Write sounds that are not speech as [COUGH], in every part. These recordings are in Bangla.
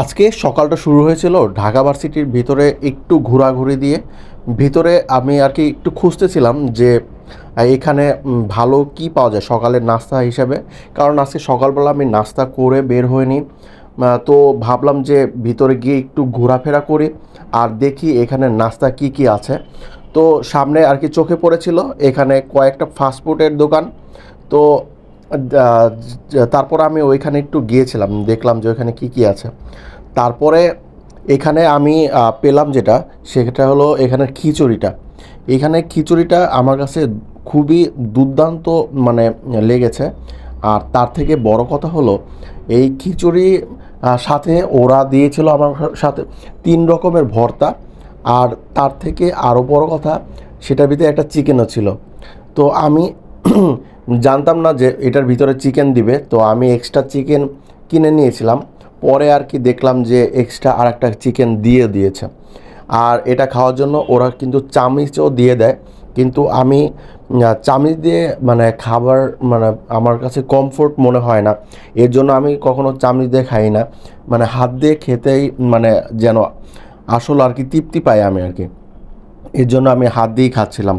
আজকে সকালটা শুরু হয়েছিল ঢাকা ভার্সিটির ভিতরে একটু ঘোরাঘুরি দিয়ে। ভিতরে আমি আর কি একটু খুঁজতেছিলাম যে এখানে ভালো কি পাওয়া যায় সকালের নাস্তা হিসাবে। কারণ আজকে সকালবেলা আমি নাস্তা করে বের হইনি। তো ভাবলাম যে ভিতরে গিয়ে একটু ঘোরাফেরা করি আর দেখি এখানে নাস্তা কি কি আছে। তো সামনে আর কি চোখে পড়েছিল, এখানে কয়েকটা ফাস্টফুডের দোকান। তো তারপর আমি ওইখানে একটু গিয়েছিলাম, দেখলাম যে ওইখানে কি কি আছে। তারপরে এখানে আমি পেলাম যেটা, সেটা হলো এখানের খিচুড়িটা। এখানে খিচুড়িটা আমার কাছে খুবই দুর্দান্ত মানে লেগেছে। আর তার থেকে বড় কথা হলো, এই খিচুড়ি সাথে ওরা দিয়েছিল আমার সাথে তিন রকমের ভর্তা। আর তার থেকে আরও বড় কথা, সেটার ভিতরে একটা চিকেনও ছিল। তো আমি জানতাম না যে এটার ভিতরে চিকেন দিবে, তো আমি এক্সট্রা চিকেন কিনে নিয়েছিলাম। পরে আর কি দেখলাম যে এক্সট্রা আর একটা চিকেন দিয়ে দিয়েছে। আর এটা খাওয়ার জন্য ওরা কিন্তু চামিচও দিয়ে দেয়। কিন্তু আমি চামিচ দিয়ে মানে খাবার মানে আমার কাছে কমফোর্ট মনে হয় না। এর জন্য আমি কখনো চামিচ দিয়ে খাই না। মানে হাত দিয়ে খেতেই মানে যেন আসল আর কি তৃপ্তি পাই আমি আর কি। এর জন্য আমি হাত দিয়েই খাচ্ছিলাম।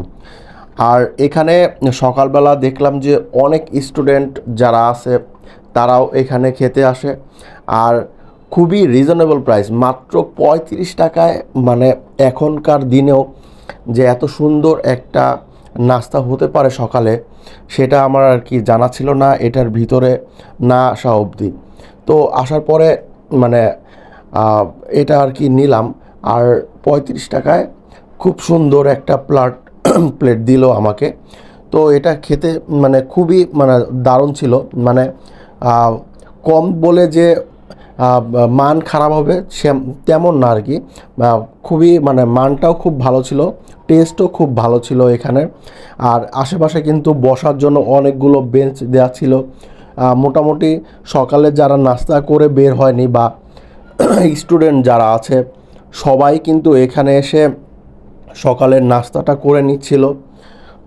আর এখানে সকালবেলা দেখলাম যে অনেক স্টুডেন্ট যারা আছে, তারাও এখানে খেতে আসে। আর খুবই রিজনেবল প্রাইস মাত্র পঁয়ত্রিশ টাকায় মানে এখনকার দিনেও যে এত সুন্দর একটা নাস্তা হতে পারে সকালে, সেটা আমার আর কি জানা ছিল না, এটার ভিতরে না আসা অবধি। তো আসার পরে মানে এটা আর কি নিলাম। আর পঁয়ত্রিশ টাকায় খুব সুন্দর একটা প্লাট [CLEARS THROAT] প্লেট দিল আমাকে। তো এটা খেতে মানে খুবই মানে দারুণ ছিল। মানে কম বলে যে মান খারাপ হবে সে তেমন না আর কি। খুবই মানে মানটাও খুব ভালো ছিল টেস্টও খুব ভালো ছিল এখানে। আর আশেপাশে কিন্তু বসার জন্য অনেকগুলো বেঞ্চ দেওয়া ছিল। মোটামুটি সকালে যারা নাস্তা করে বের হয়নি বা [CLEARS THROAT] স্টুডেন্ট যারা আছে, সবাই কিন্তু এখানে এসে সকালের নাস্তাটা করে নিচ্ছিল।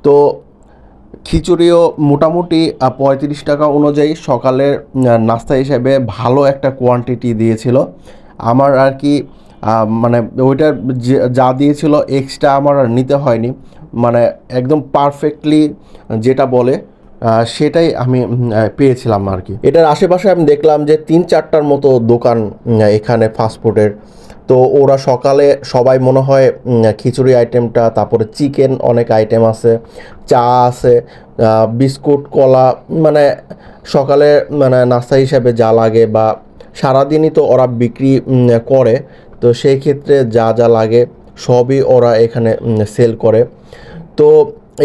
তো খিচুড়িও মোটামুটি পঁয়ত্রিশ টাকা অনুযায়ী সকালের নাস্তা হিসেবে ভালো একটা কোয়ান্টিটি দিয়েছিল। আমার আর কি মানে ওইটার যে- দিয়েছিল এক্সট্রা আমার আর নিতে হয়নি। মানে একদম পারফেক্টলি যেটা বলে সেটাই আমি পেয়েছিলাম আর কি। এটার আশেপাশে আমি দেখলাম যে তিন চারটার মতো দোকান এখানে ফাস্টফুডের তো ওরা সকালে সবাই মনে হয় খিচুড়ি আইটেমটা তারপরে চিকেন অনেক আইটেম আছে, চা আছে বিস্কুট, কলা মানে সকালে মানে নাস্তা হিসাবে যা লাগে বা সারাদিনই তো ওরা বিক্রি করে, তো সেই ক্ষেত্রে যা যা লাগে সবই ওরা এখানে সেল করে। তো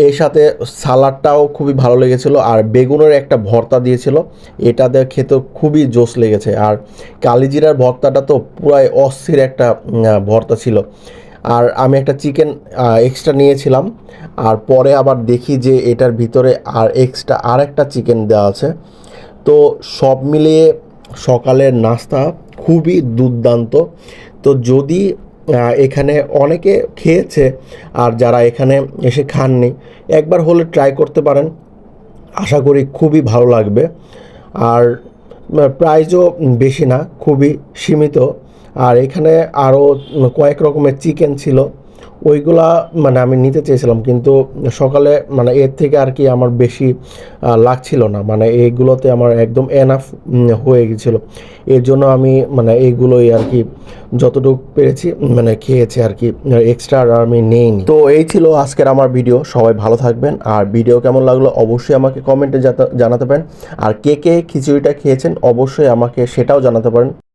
এর সাথে সালাডটাও খুবই ভালো লেগেছিল আর বেগুনের একটা ভর্তা দিয়েছিল। এটাতে খেতে খুবই জোস লেগেছে। আর কালিজিরার ভর্তাটা তো পুরাই অস্থির একটা ভর্তা ছিল। আর আমি একটা চিকেন এক্সট্রা নিয়েছিলাম। আর পরে আবার দেখি যে এটার ভিতরে আর এক্সট্রা আর একটা চিকেন দেওয়া আছে। তো সব মিলিয়ে সকালের নাস্তা খুবই দুর্দান্ত। তো যদি এখানে অনেকে খেয়েছে আর যারা এখানে এসে খাননি, একবার হলে ট্রাই করতে পারেন। আশা করি খুবই ভালো লাগবে। আর প্রাইজও বেশি না, খুবই সীমিত। আর এখানে আরও কয়েক রকমের চিকেন ছিল। ওইগুলা মানে আমি নিতে চেয়েছিলাম, কিন্তু সকালে মানে এর থেকে আর কি আমার বেশি লাগছিল না। মানে এইগুলোতে আমার একদম এনাফ হয়ে গেছিল। এর জন্য আমি মানে এইগুলোই আর কি যতটুকু পেরেছি মানে খেয়েছি আর কি এক্সট্রা আর আমি নেইনি। তো এই ছিল আজকের আমার ভিডিও সবাই ভালো থাকবেন। আর ভিডিও কেমন লাগল অবশ্যই আমাকে কমেন্টে জানাতে পারেন। আর কে কে খিচুড়িটা খেয়েছেন অবশ্যই আমাকে সেটাও জানাতে পারেন।